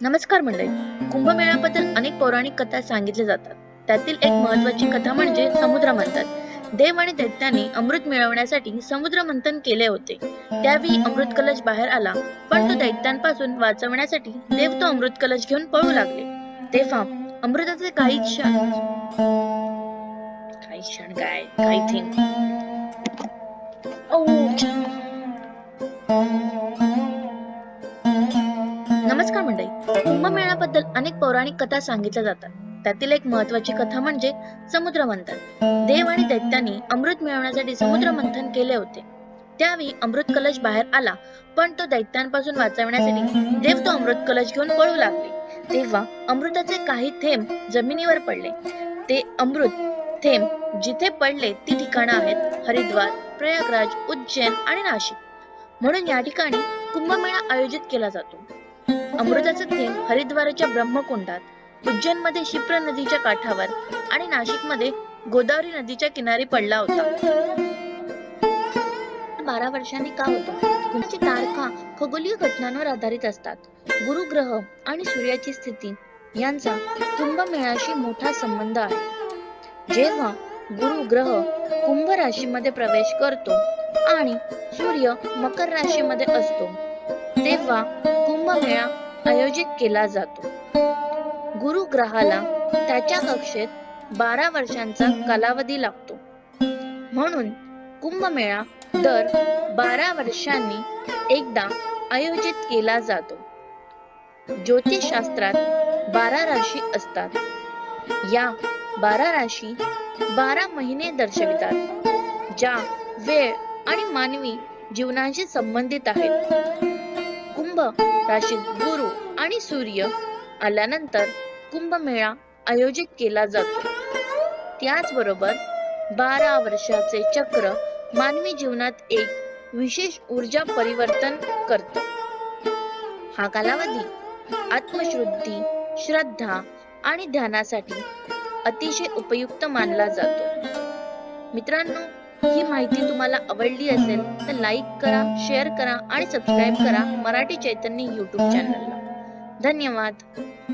नमस्कार मंडळी. कुंभमेळ्याबद्दल अनेक पौराणिक कथा सांगितल्या जातात. त्यातील एक महत्वाची कथा म्हणजे समुद्र मंथन. देव आणि दैत्यांनी अमृत मिळवण्यासाठी समुद्र मंथन केले होते. त्यावेळी अमृत कलश बाहेर आला पण तो दैत्यांपासून वाचवण्यासाठी देव तो अमृत कलश घेऊन पळू लागले. तेव्हा अमृताचे काही क्षण काही क्षण काय? काही थिंग नमस्कार मंडळी. कुंभमेळ्याबद्दल अनेक पौराणिक कथा सांगितल्या जातात. त्यातील एक महत्वाची कथा म्हणजे समुद्र मंथन देव आणि दैत्यांनी अमृत मिळवण्यासाठी समुद्र मंथन केले होते. त्यावेळी अमृत कलश बाहेर आला पण तो दैत्यांपासून वाचवण्यासाठी देव तो अमृत कलश घेऊन पळू लागले. तेव्हा अमृताचे काही थेंब जमिनीवर पडले. ते अमृत थेंब जिथे पडले ती ठिकाणं आहेत हरिद्वार प्रयागराज उज्जैन आणि नाशिक. म्हणून या ठिकाणी कुंभमेळा आयोजित केला जातो. अमृताचे थेंब हरिद्वारच्या ब्रह्मकुंडात उज्जैनमध्ये शिप्रा नदीच्या काठावर आणि नाशिकमध्ये गोदावरी नदीच्या किनारी पडला होता. बारा वर्षांनी का होता? कुंभची तारखा खगोलीय घटनांवर आधारित असतात. गुरु ग्रह आणि सूर्याची स्थिती यांचा कुंभमेळ्याशी मोठा संबंध आहे. जेव्हा गुरु ग्रह कुंभ राशीमध्ये प्रवेश करतो आणि सूर्य मकर राशीमध्ये असतो तेव्हा कुंभमेळा आयोजित केला जातो. गुरु ग्रहाला त्याच्या कक्षेत बारा वर्षांचा कालावधी लागतो. म्हणून कुंभमेळा दर बारा वर्षांनी एकदा आयोजित केला जातो. ज्योतिषशास्त्रात बारा राशी असतात. या बारा राशी बारा महिने दर्शवितात ज्या वेळ आणि मानवी जीवनाशी संबंधित आहेत. कुंभ राशीत गुरु आणि सूर्य आल्यानंतर कुंभमेळा आयोजित केला जातो. त्याचबरोबर बारा वर्षाचे चक्र मानवी जीवनात एक विशेष ऊर्जा परिवर्तन करतो. हा कालावधी आत्मशुद्धी श्रद्धा आणि ध्यानासाठी अतिशय उपयुक्त मानला जातो. मित्रांनो ही माहिती तुम्हाला आवडली असेल तर लाईक करा शेअर करा आणि सबस्क्राईब करा मराठी चैतन्य युट्यूब चॅनलला धन्यवाद.